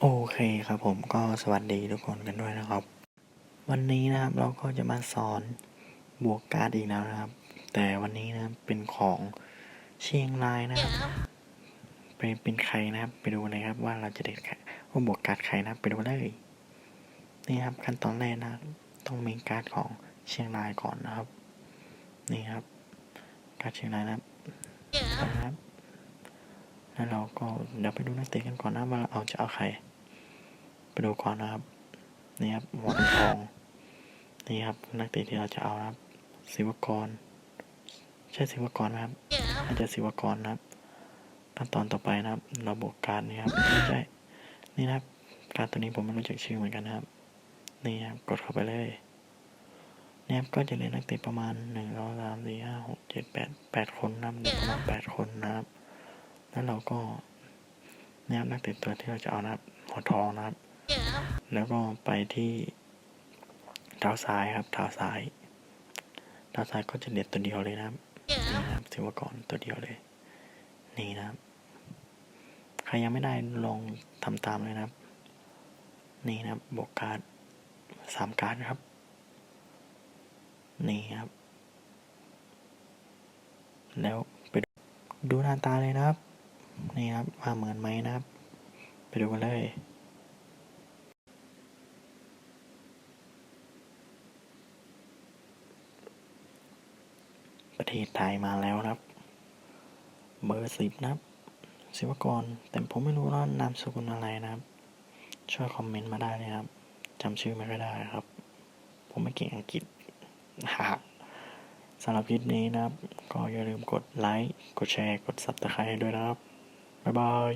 โอเคครับผมก็สวัสดีทุกคนกันด้วยนะครับ วันนี้นะครับเราก็จะมาสอนบวกการ์ดอีกแล้วนะครับ แต่วันนี้นะครับเป็นของเชียงรายนะครับเป็นเป็นใครนะครับ ไปดูเลยครับว่าเราจะได้ว่าบวกการ์ดใครนะครับไปดูเลยนี่ครับขั้นตอนแรกนะต้องมีการ์ดของ เชียงรายก่อนนะครับ นี่ครับการ์ดเชียงรายนะครับนะครับแล้วเราก็เดี๋ยวไปดูนักเตะกันก่อนนะว่าเราจะเอาใครไปดูก่อนนะครับนี่ครับหัวเป็นทองนี่ครับนักเตะที่เราจะเอานะครับ ศิวกร ใช่ศิวกรไหมครับน่าจจะศิวกรนะครับขั้นตอนต่อไปนะครับราบวการนี่ครับไม่ใช่นี่นะครับ การตัวนี้ผมไม่รู้จักชื่อเหมือนกันนะครับ นี่ครับกดเข้าไปเลย นี่ครับก็จะเหลือนักเตะประมาณหนึ่งสองสามสี่ห้าหกเจ็ดแปดแปดคนนะครับประมาณแปดคนนะครับ แล้วเราก็นี่ยครับนักเตะตัวที่เราจะเอานะครับหัวทองนะครับ แล้วก็ไปที่เท้าซ้ายครับเท้าซ้ายเท้าซ้ายก็จะเด็ดตัวเดียวเลยนะครับนี่นะครับถือว่าก่อนตัวเดียวเลย นี่นะครับ ใครยังไม่ได้ลองทำตามเลยนะครับ นี่นะครับบวกการ์ดสามการ์ดครับ นี่ครับ แล้วไปดูหน้าตาเลยนะครับ นี่ครับว่าเหมือนไหมนะครับ ไปดูกันเลยประเทศไทยมาแล้วครับ เบอร์สิบนะครับ ศิวกร แต่ผมไม่รู้ว่านามสกุลอะไรนะครับ ช่วยคอมเมนต์มาได้เลยนะครับจำชื่อไม่ได้ครับ ผมไม่เก่งอังกฤษ สำหรับคลิปนี้นะครับ ก็อย่าลืมกดไลค์ กดแชร์ กดซับสไครต์ด้วยนะครับ บ๊ายบาย